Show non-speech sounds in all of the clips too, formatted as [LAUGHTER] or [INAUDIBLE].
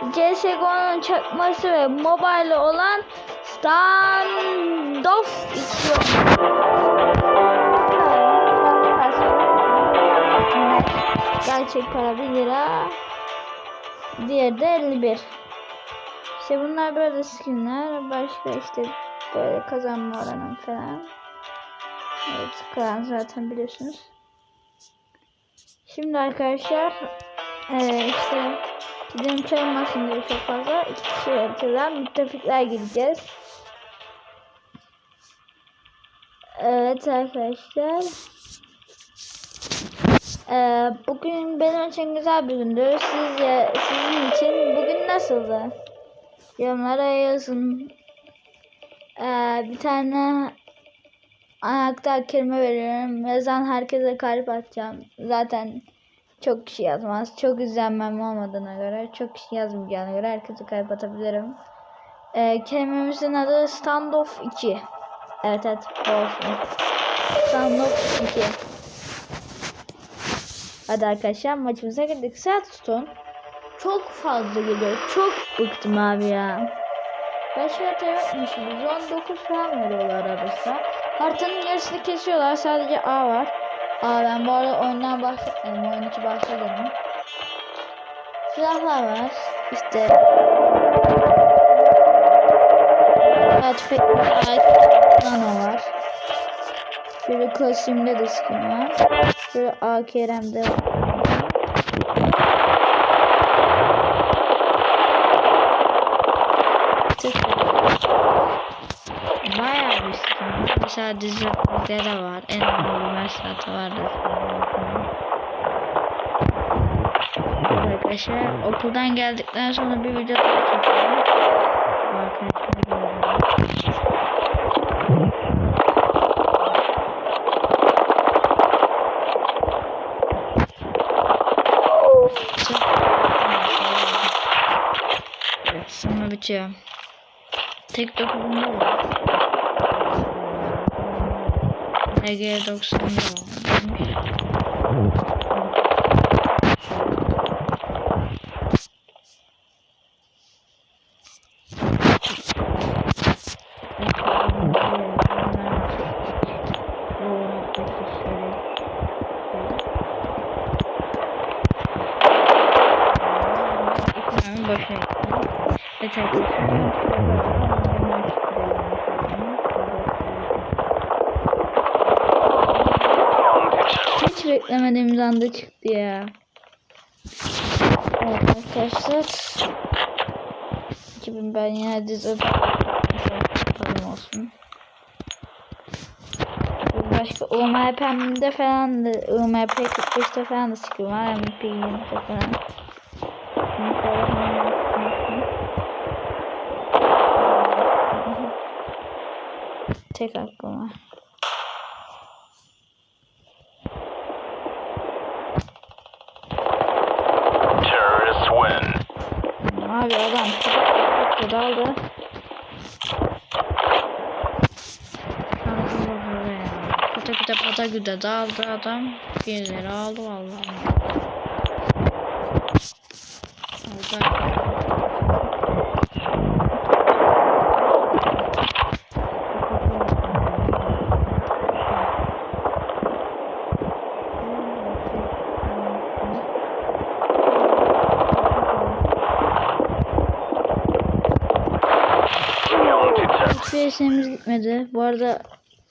CSGO'nun çakması ve mobile olan Standoff içiyor. Gerçek para 1 lira. Diğeri de 51. İşte bunlar böyle skinler. Başka işte böyle kazanma oranı falan. Evet klan zaten biliyorsunuz. Şimdi arkadaşlar eee işte gidelim çalmasın diye çok fazla iki kişi haritadan müttefikler gideceğiz. Evet arkadaşlar. Eee, bugün benim için güzel bir gündü. Sizce, sizin için bugün nasıldı? Yorumlara yazın. Eee, bir tane anahtar kelime veriyorum. Yazan herkese kalp atacağım. Zaten çok kişi yazmaz. Çok izlenmem olmadığına göre, çok kişi yazmayacağına göre herkese kalp atabilirim. Eee kelimemizin adı Standoff 2. Evet evet olsun. Standoff 2. Hadi arkadaşlar maçımıza girdik. Saat tutun. Çok fazla geliyor. Çok bıktım abi ya. Ben şu haritayı yapmışım. 119 falan veriyorlar arasında. Haritanın yarısını kesiyorlar. Sadece A var. Aa ben bu arada oyundan bahsetmedim. Oyun içi bahsedelim. Silahlar var. İşte Tüfek var. Şöyle klasiğimde de var. Şöyle AKRM'de var. Bayağı bir skin var. Mesela dizilerde de var. En mesajı vardır. Evet Arkadaşlar okuldan geldikten sonra bir video daha arkadaşlar Evet, sonra bitiyor. Tek dokunma var. EG90'da var. Ekranın başına gittim. Evet arkadaşlar. Hiç beklemediğimiz anda çıktı ya. Evet arkadaşlar. 2000 ben yine dizi olsun. Başka UMP'mde falan da UMP 45'te falan da çıkıyor var MP 20'de falan. Tek hakkım var. Terrorists win. Abi adam çok daldı. Güde pata güde daldı adam. Birileri aldı vallahi. Hiçbir işimiz gitmedi. Bu arada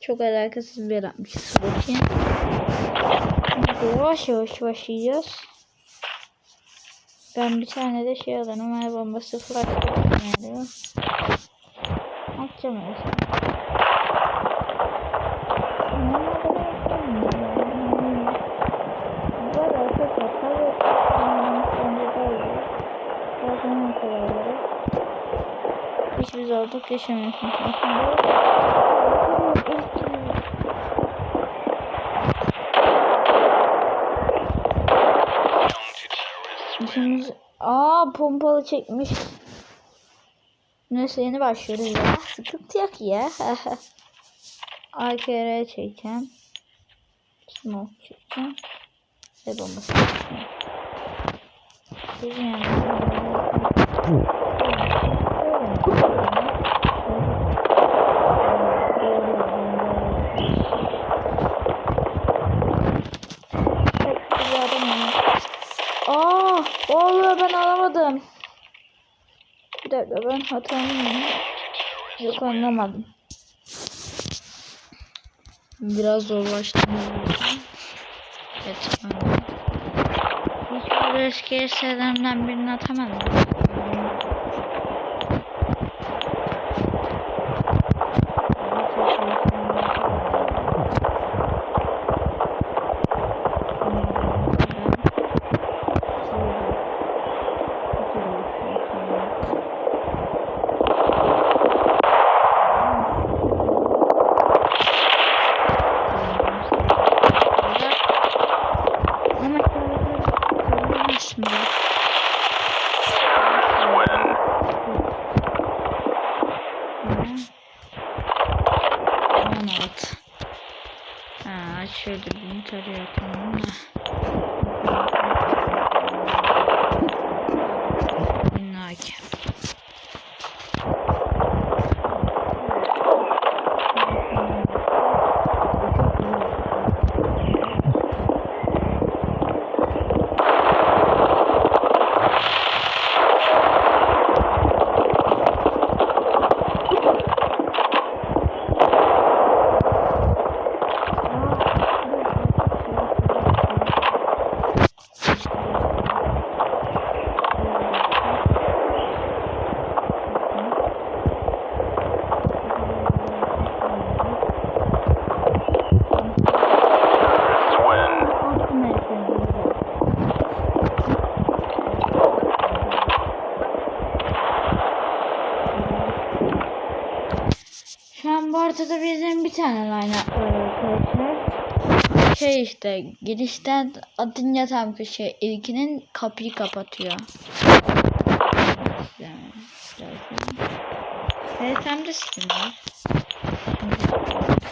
çok alakasız bir yer yapmışız. Bakayım. Yavaş yavaş başlayacağız. Ben bir tane de şey alayım. Her bombası flash yapıyorum. Atacağım öyle. Hiçbir zorluk yaşamıyorsun aslında. İşimiz... Aa pompalı çekmiş. Neyse yeni başlıyoruz ya. Sıkıntı yok ya. [LAUGHS] AKR çekeceğim. Smoke çekeceğim. Ve bombası çekeceğim. Yani. Aa, oluyor ben alamadım. Ben hatamı Yok anlamadım. Biraz zorlaştırdım. Evet. Hiç böyle eski SSD'mden birini atamadım. Şimdi. 16. Ha, açıyordu bunu tarıyor Haritada bizim bir tane line up arkadaşlar. Şey işte girişten atınca tam bir şey ilkinin kapıyı kapatıyor. Evet hem de var.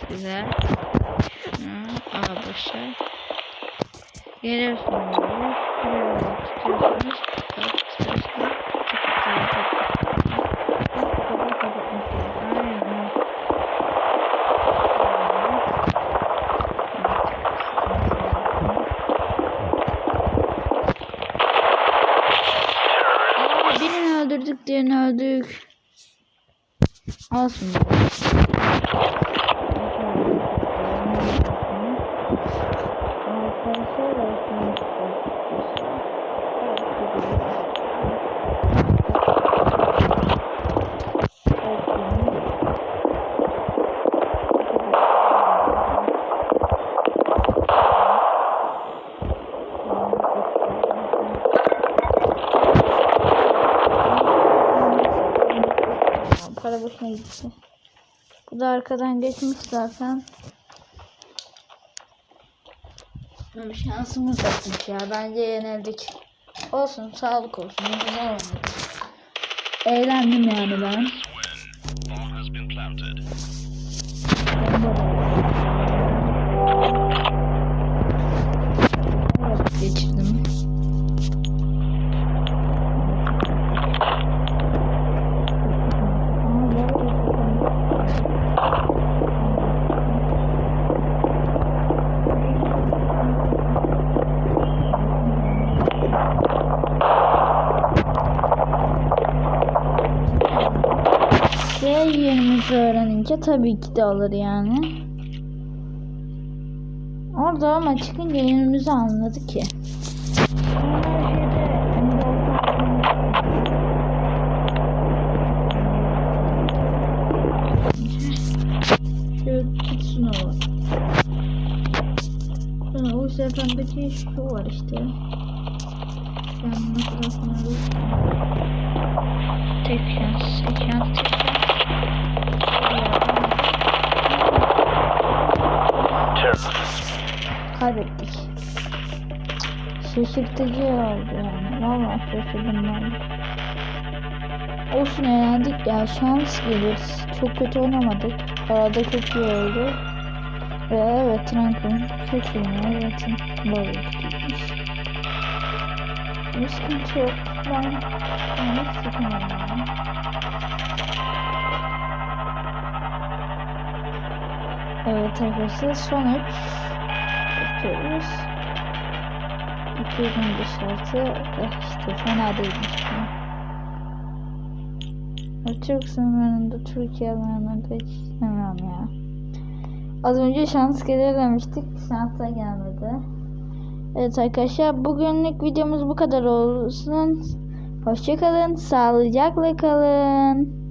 Güzel. Şunu al boşver. Geliyorsunuz. Tutuyorsunuz. Olsun. Para boşuna gitti. Bu da arkadan geçmiş zaten. Şansımız yokmuş ya. Bence yenildik. Olsun, sağlık olsun. Güzel oynadık. Eğlendim yani ben. Değer yerimizi öğrenince tabii ki de alır yani. Orada ama çıkınca yerimizi anladı ki. sınavı. Sonra o sefendeki şu var işte. Yanına tarafına 80, 80, 80. kaybettik. Şaşırtıcı oldu yani. Valla şaşırdım ben. Olsun eğlendik ya. Şans gelir. Çok kötü oynamadık. Arada çok iyi oldu. Ve evet rankım çok iyi. Evet. Böyle gitmiş. Bir sıkıntı yok. Ben onu sıkmıyorum. Evet arkadaşlar son atıyoruz. 276 eh işte fena değilmiş. Türk sınırında Türkiye sınırında hiç istemem ya. Az önce şans gelir demiştik. Şans da gelmedi. Evet arkadaşlar bugünlük videomuz bu kadar olsun. Hoşçakalın. Sağlıcakla kalın.